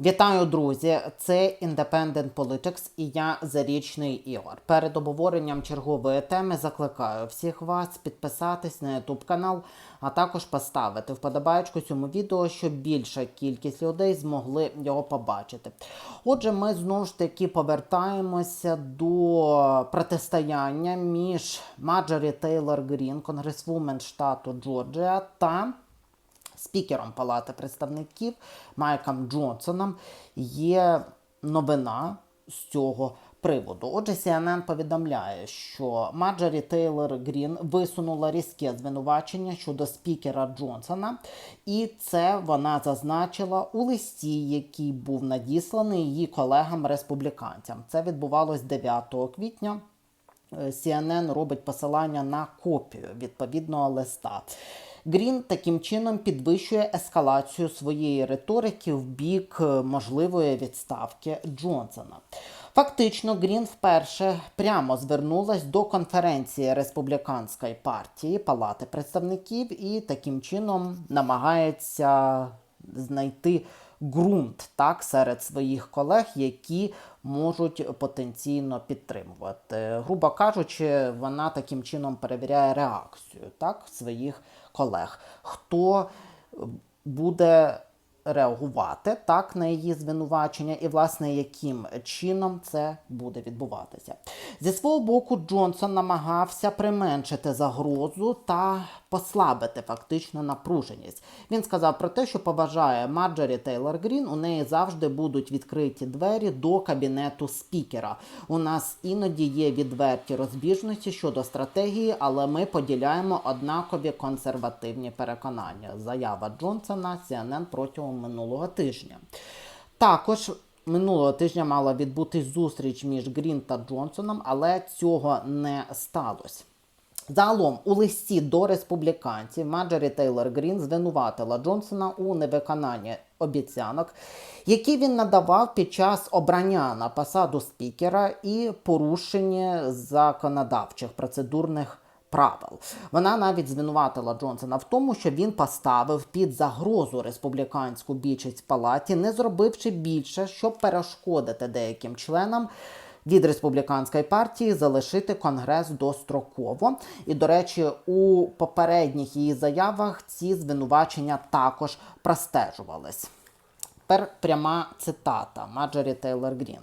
Вітаю, друзі! Це Independent Politics і я Зарічний Ігор. Перед обговоренням чергової теми закликаю всіх вас підписатись на YouTube канал, а також поставити вподобайку цьому відео, щоб більша кількість людей змогли його побачити. Отже, ми знову ж таки повертаємося до протистояння між Маджорі Тейлор Грін, конгресвумен штату Джорджія, та спікером Палати представників Майком Джонсоном є новина з цього приводу. Отже, CNN повідомляє, що Маджорі Тейлор Грін висунула різке звинувачення щодо спікера Джонсона, і це вона зазначила у листі, який був надісланий її колегам-республіканцям. Це відбувалось 9 квітня. CNN робить посилання на копію відповідного листа. Грін таким чином підвищує ескалацію своєї риторики в бік е, можливої відставки Джонсона. Фактично, Грін вперше прямо звернулась до конференції республіканської партії Палати представників і таким чином намагається знайти ґрунт так серед своїх колег, які можуть потенційно підтримувати. Грубо кажучи, вона таким чином перевіряє реакцію так своїх колег. Хто буде реагувати так на її звинувачення, і власне яким чином це буде відбуватися. Зі свого боку, Джонсон намагався применшити загрозу та послабити фактично напруженість. Він сказав про те, що поважає Марджорі Тейлор Грін. У неї завжди будуть відкриті двері до кабінету спікера. У нас іноді є відверті розбіжності щодо стратегії, але ми поділяємо однакові консервативні переконання. Заява Джонсона CNN протягом минулого тижня. Також минулого тижня мала відбутись зустріч між Грін та Джонсоном, але цього не сталося. Загалом у листі до республіканців Маджорі Тейлор Грін звинуватила Джонсона у невиконанні обіцянок, які він надавав під час обрання на посаду спікера і порушенні законодавчих процедурних правил. Вона навіть звинуватила Джонсона в тому, що він поставив під загрозу республіканську більшість палаті, не зробивши більше, щоб перешкодити деяким членам. Від республіканської партії залишити конгрес достроково. І, до речі, у попередніх її заявах ці звинувачення також простежувались. Тепер пряма цитата Маджорі Тейлор Грін.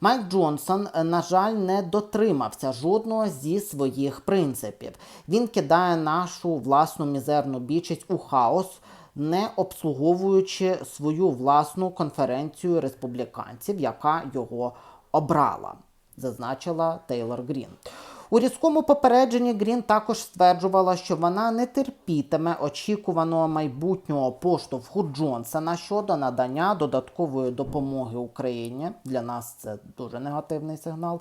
Майк Джонсон, на жаль, не дотримався жодного зі своїх принципів. Він кидає нашу власну мізерну більшість у хаос, не обслуговуючи свою власну конференцію республіканців, яка його обрала, зазначила Тейлор Грін. У різкому попередженні Грін також стверджувала, що вона не терпітиме очікуваного майбутнього поштовху Джонсона щодо надання додаткової допомоги Україні. Для нас це дуже негативний сигнал,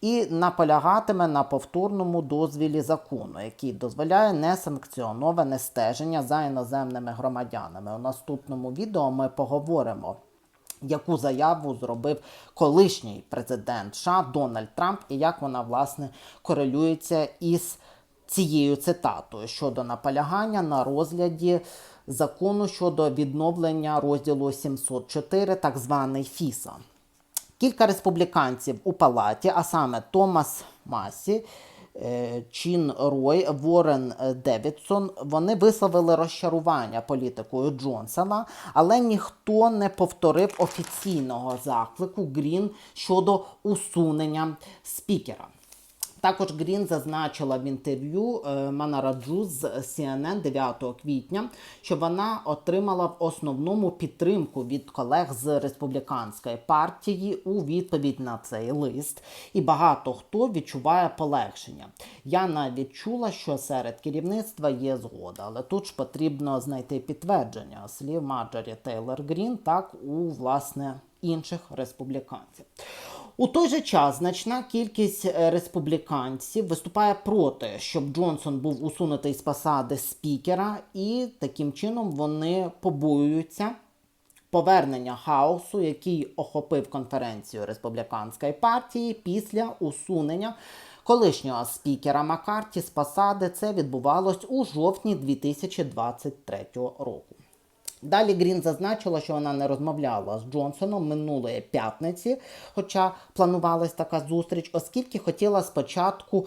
і наполягатиме на повторному дозвілі закону, який дозволяє несанкціоноване стеження за іноземними громадянами. У наступному відео ми поговоримо яку заяву зробив колишній президент США Дональд Трамп, і як вона власне корелюється із цією цитатою щодо наполягання на розгляді закону щодо відновлення розділу 704, так званий ФІСА. Кілька республіканців у палаті, а саме Томас Масі. Чін Рой, Ворен Девідсон, вони висловили розчарування політикою Джонсона, але ніхто не повторив офіційного заклику Грін щодо усунення спікера. Також Грін зазначила в інтерв'ю Манараджу з CNN 9 квітня, що вона отримала в основному підтримку від колег з республіканської партії у відповідь на цей лист, і багато хто відчуває полегшення. Я навіть чула, що серед керівництва є згода, але тут ж потрібно знайти підтвердження слів Маджорі Тейлор Грін, так у власне інших республіканців. У той же час значна кількість республіканців виступає проти, щоб Джонсон був усунутий з посади спікера, і таким чином вони побоюються повернення хаосу, який охопив конференцію республіканської партії після усунення колишнього спікера Маккарті з посади. Це відбувалось у жовтні 2023 року. Далі Грін зазначила, що вона не розмовляла з Джонсоном минулої п'ятниці, хоча планувалась така зустріч, оскільки хотіла спочатку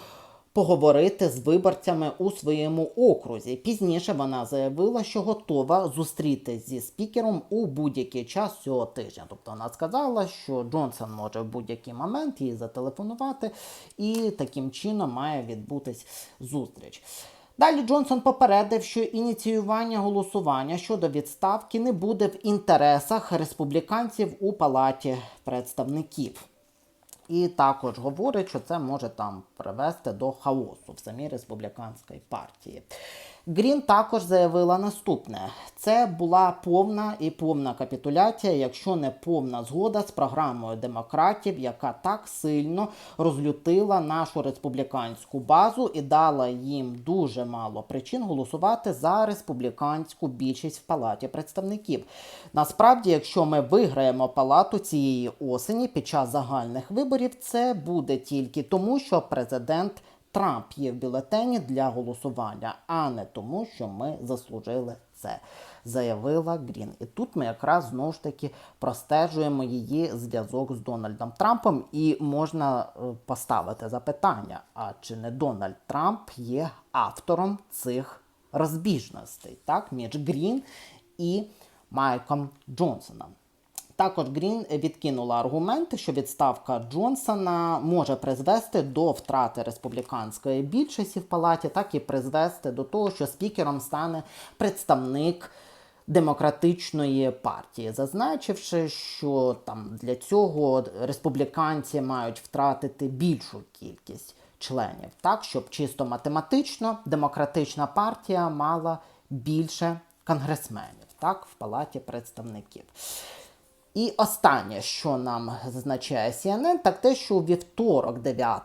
поговорити з виборцями у своєму окрузі. Пізніше вона заявила, що готова зустрітись зі спікером у будь-який час цього тижня. Тобто вона сказала, що Джонсон може в будь-який момент їй зателефонувати, і таким чином має відбутись зустріч. Далі Джонсон попередив, що ініціювання голосування щодо відставки не буде в інтересах республіканців у палаті представників. І також говорить, що це може там привести до хаосу в самій республіканській партії. Грін також заявила наступне: це була повна і повна капітуляція, якщо не повна згода з програмою демократів, яка так сильно розлютила нашу республіканську базу і дала їм дуже мало причин голосувати за республіканську більшість в палаті представників. Насправді, якщо ми виграємо палату цієї осені під час загальних виборів, це буде тільки тому, що президент. Трамп є в бюлетені для голосування, а не тому, що ми заслужили це, заявила Грін. І тут ми якраз знову ж таки простежуємо її зв'язок з Дональдом Трампом, і можна е, поставити запитання: а чи не Дональд Трамп є автором цих розбіжностей так, між Грін і Майком Джонсоном? Також Грін відкинула аргументи, що відставка Джонсона може призвести до втрати республіканської більшості в палаті, так і призвести до того, що спікером стане представник демократичної партії, зазначивши, що там для цього республіканці мають втратити більшу кількість членів, так щоб чисто математично демократична партія мала більше конгресменів, так, в палаті представників. І останнє, що нам зазначає CNN, так те, що у вівторок, 9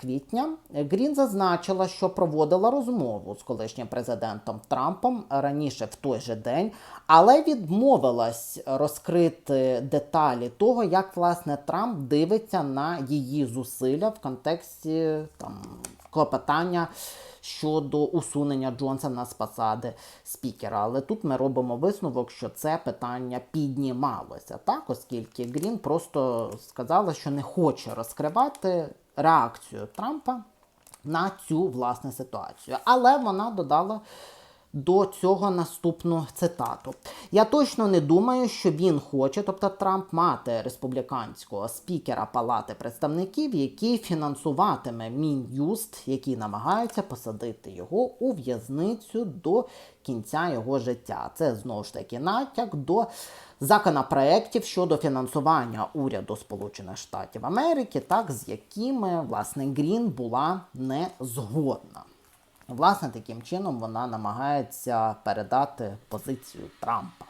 квітня, Грін зазначила, що проводила розмову з колишнім президентом Трампом раніше в той же день, але відмовилась розкрити деталі того, як власне Трамп дивиться на її зусилля в контексті там клопотання щодо усунення Джонсона з посади спікера. Але тут ми робимо висновок, що це питання піднімалося, так, оскільки Грін просто сказала, що не хоче розкривати реакцію Трампа на цю власне ситуацію. Але вона додала. До цього наступну цитату. Я точно не думаю, що він хоче, тобто Трамп, мати республіканського спікера Палати представників, який фінансуватиме мін'юст, який намагається посадити його у в'язницю до кінця його життя. Це знову ж таки натяк до законопроєктів щодо фінансування уряду Сполучених Штатів Америки, так з якими власне Грін була не згодна. Власне, таким чином вона намагається передати позицію Трампа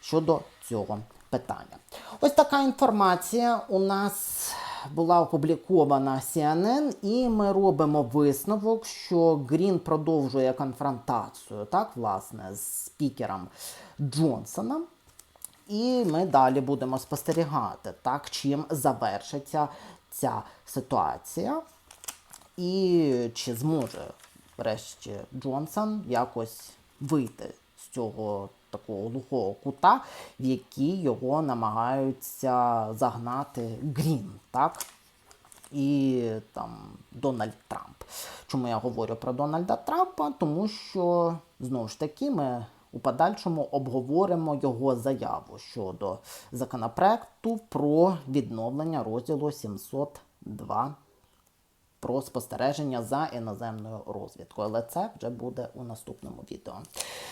щодо цього питання. Ось така інформація у нас була опублікована CNN, і ми робимо висновок, що Грін продовжує конфронтацію, так, власне, з спікером Джонсоном. І ми далі будемо спостерігати, так, чим завершиться ця ситуація. І чи зможе врешті Джонсон якось вийти з цього такого глухого кута, в який його намагаються загнати Грін, так? І там Дональд Трамп. Чому я говорю про Дональда Трампа? Тому що знову ж таки ми у подальшому обговоримо його заяву щодо законопроекту про відновлення розділу 702 про спостереження за іноземною розвідкою. Але це вже буде у наступному відео.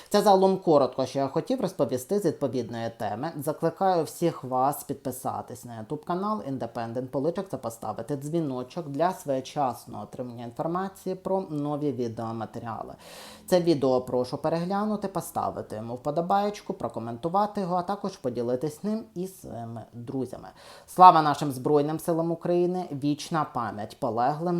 Це загалом коротко, що я хотів розповісти з відповідної теми. Закликаю всіх вас підписатись на YouTube канал Independent Politics та поставити дзвіночок для своєчасного отримання інформації про нові відеоматеріали. Це відео прошу переглянути, поставити йому вподобаєчку, прокоментувати його, а також поділитись ним із своїми друзями. Слава нашим Збройним силам України! Вічна пам'ять полеглим